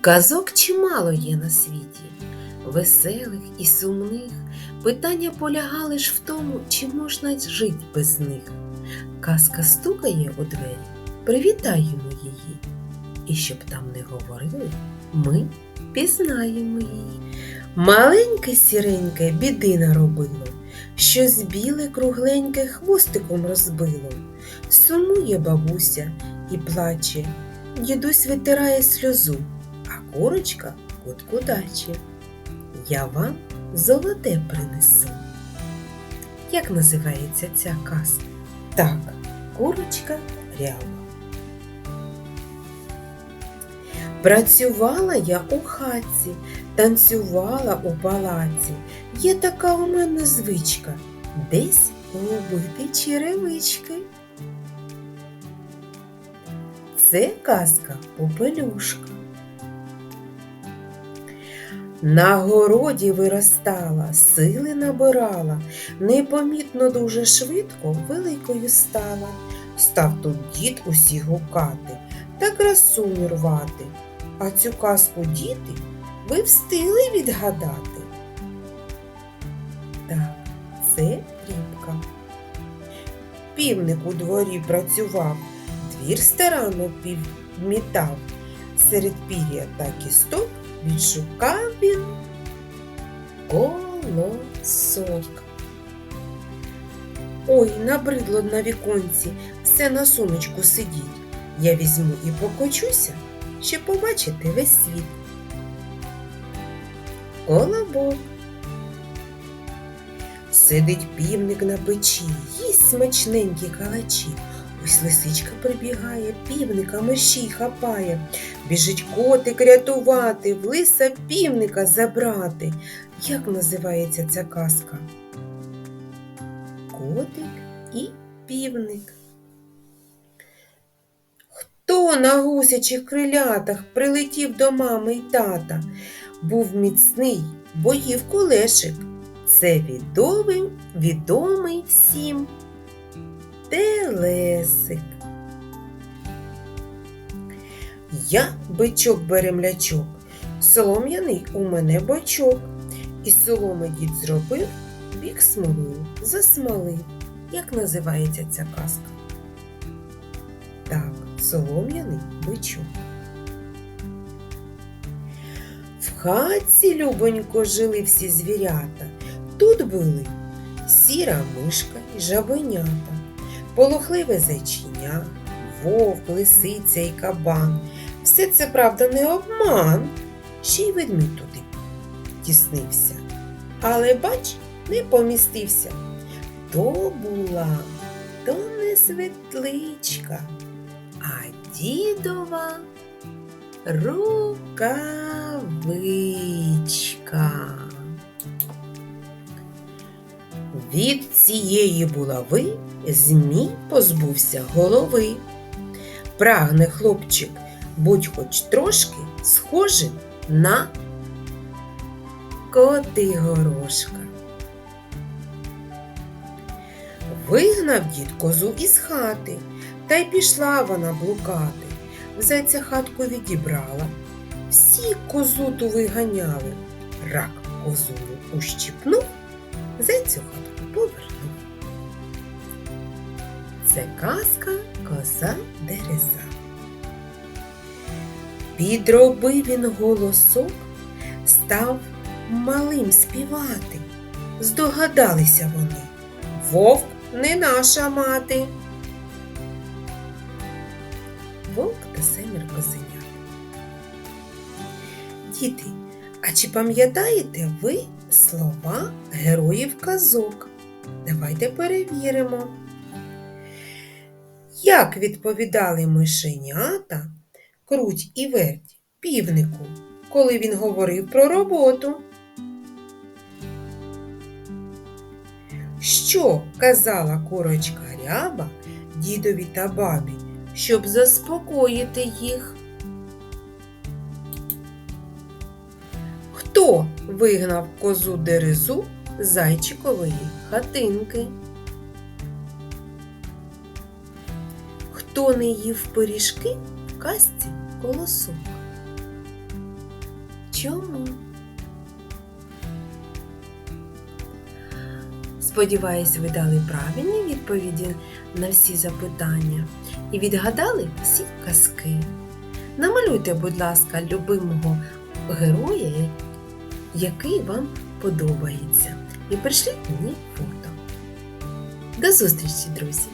Казок чимало є на світі, веселих і сумних. Питання полягали ж в тому, чи можна жити без них. Казка стукає у двері, привітаємо її. І щоб там не говорили, ми пізнаємо її. Маленьке сіреньке біди наробило, щось біле кругленьке хвостиком розбило. Сумує бабуся і плаче, дідусь витирає сльозу, курочка кутку даче. Я вам золоте принесу. Як називається ця казка? Так, курочка рява. Працювала я у хатці, танцювала у палаці. Є така у мене звичка десь губити черевички. Це казка Попелюшка. На городі виростала, сили набирала, непомітно дуже швидко великою стала. Став тут дід усі гукати та красуню рвати. А цю казку діти ви встигли відгадати. Так, це рібка. Півник у дворі працював, двір старанно підмітав. Серед пір'я та кісток відшукав він колосок. Ой, набридло на віконці, все на сонечку сидіть. Я візьму і покочуся, щоб побачити весь світ. Колобок. Сидить півник на печі, їсть смачненькі калачі. Ось лисичка прибігає, півника мерщій хапає. Біжить котик рятувати, в лиса півника забрати. Як називається ця казка? Котик і півник. Хто на гусячих крилятах прилетів до мами й тата? Був міцний, боїв колешик. Це відомий, відомий всім Телесик. Я бичок беремлячок, солом'яний у мене бочок. І соломи дід зробив, бік смолою засмолив. Як називається ця казка? Так, солом'яний бичок. В хатці любонько жили всі звірята. Тут були сіра мишка і жабенята, полохливе зайчиня, вовк, лисиця і кабан. Все це, правда, не обман. Ще й ведмідь туди тіснився. Але, бач, не помістився. То була, то не светличка, а дідова рукавичка. Від цієї булави змій позбувся голови. Прагне хлопчик, будь хоч трошки схожим на Котигорошка. Вигнав дід козу із хати, та й пішла вона блукати. Зайця хатку відібрала. Всі козу ту виганяли. Рак козу ущипнув, зайцю хатку повернув. Це казка коза дереза. Підробив він голосок, став малим співати. Здогадалися вони. Вовк не наша мати. Вовк та семер козенят. Діти, а чи пам'ятаєте ви слова героїв казок? Давайте перевіримо. Як відповідали мишенята, круть і верть півнику, коли він говорив про роботу? Що казала курочка ряба дідові та бабі, щоб заспокоїти їх? Хто вигнав козу дерезу зайчикової хатинки? Хто не їв пиріжки в казці колосок? чому? Сподіваюсь, ви дали правильні відповіді на всі запитання і відгадали всі казки. Намалюйте, будь ласка, любимого героя, який вам подобається, і пришліть мені фото. До зустрічі, друзі!